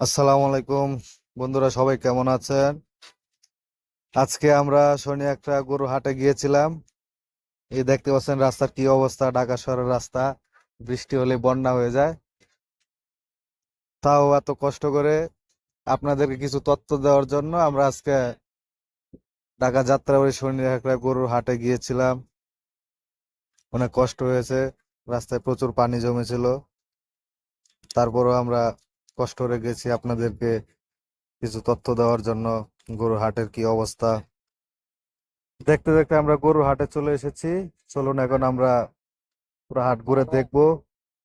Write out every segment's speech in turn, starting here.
আসসালামু আলাইকুম। বন্ধুরা, সবাই কেমন আছেন? আজকে আমরা শনি একটা গরু হাটে গিয়েছিলাম। এই দেখতে পাচ্ছেন রাস্তার কি অবস্থা? ঢাকা শহরের রাস্তা। বৃষ্টি হলে বন্যা হয়ে যায়। তাও এত কষ্ট করে আপনাদেরকে কিছু তথ্য দেওয়ার জন্য আমরা আজকে ঢাকা যাত্রাবাড়ি শনি একটা গরুর হাটে গিয়েছিলাম। অনেক কষ্ট হয়েছে। রাস্তায় প্রচুর পানি জমেছিল। তারপরও আমরা কষ্ট করে গেছি আপনাদেরকে কিছু তথ্য দেওয়ার জন্য। গরুর হাটের কি অবস্থা? দেখতে দেখতে আমরা গরুর হাটে চলে এসেছি। চলুন এখন আমরা পুরো হাট ঘুরে দেখব।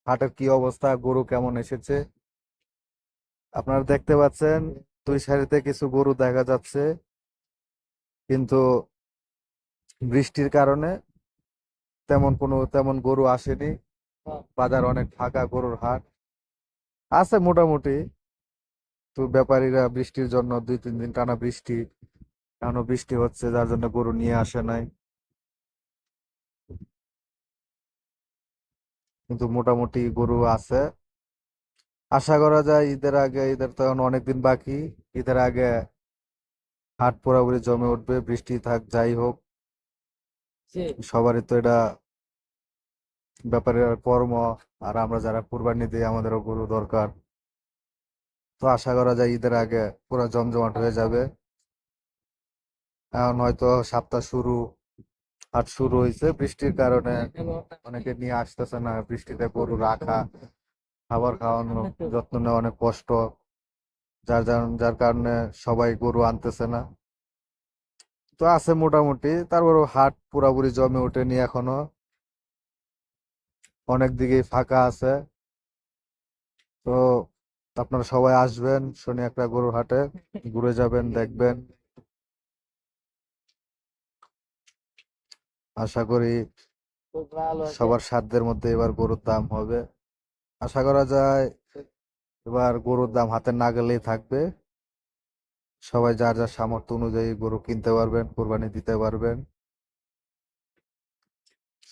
হাটের কি অবস্থা? গরু কেমন এসেছে? আপনারা দেখতে পাচ্ছেন, দুই সারিতে কিছু গরু দেখা যাচ্ছে। কিন্তু বৃষ্টির কারণে তেমন কোনো, তেমন গরু আসেনি। বাজার অনেক ফাঁকা গরুর হাট। আছে মোটামুটি। তো ব্যাপারীরা বৃষ্টির জন্য দুই তিন দিন টানা বৃষ্টি। এখনও বৃষ্টি হচ্ছে? যার জন্য গরু নিয়ে আসে নাই। কিন্তু মোটামুটি গরু আছে। আশা করা যায় ঈদের আগে ঈদের তো এখন অনেকদিন বাকি। ঈদের আগে হাট পুরোপুরি জমে উঠবে বৃষ্টি থাক যাই হোক। সবারই তো এটা ব্যাপারের কর্ম, আর আমরা যারা কুরবানি দিই আমাদেরও গরু দরকার। তো আশা করা যায় ঈদের আগে পুরো জমজমাট হয়ে যাবে। এখন হয়তো সপ্তাহ শুরু হাট শুরু হয়েছে বৃষ্টির কারণে। অনেকে নিয়ে আসতেছে না, বৃষ্টিতে গরু রাখা, খাবার খাওয়ানো, যত্ন নেওয়া অনেক কষ্ট। যার যার কারণে সবাই গরু আনতেছে না। তো আছে মোটামুটি, তারপরও হাট পুরাপুরি জমে ওঠেনি এখনও। অনেক দিকেই ফাঁকা আছে। তো আপনারা সবাই আসবেন শনি একটা গরুর হাটে ঘুরে যাবেন দেখবেন। আশা করি সবার সাধ্যের মধ্যে এবার গরুর দাম হবে। আশা করা যায় এবার গরুর দাম হাতে না গেলেই থাকবে। সবাই যার যার সামর্থ্য অনুযায়ী গরু কিনতে পারবেন কোরবানি দিতে পারবেন।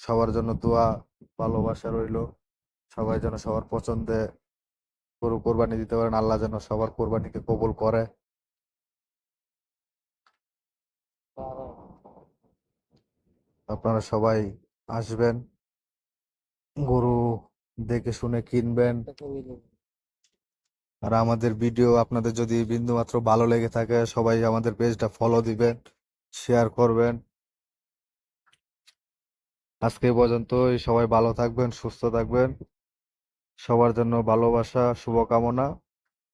সবার জন্য দোয়া, ভালোবাসা রইল। সবাই যেন সবার পছন্দে গরু কোরবানি দিতে পারেন। আল্লাহ যেন সবার কোরবানিকে কবুল করে। আপনারা সবাই আসবেন, গরু দেখে শুনে কিনবেন। আর আমাদের ভিডিও আপনাদের যদি বিন্দুমাত্র ভালো লেগে থাকে, সবাই আমাদের পেজটা ফলো দিবেন শেয়ার করবেন। আজকে পর্যন্ত সবাই ভালো থাকবেন, সুস্থ থাকবেন। সবার জন্য ভালোবাসা, শুভকামনা।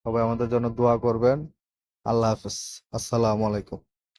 সবাই আমাদের জন্য দোয়া করবেন। আল্লাহ হাফিজ। আসসালামু আলাইকুম।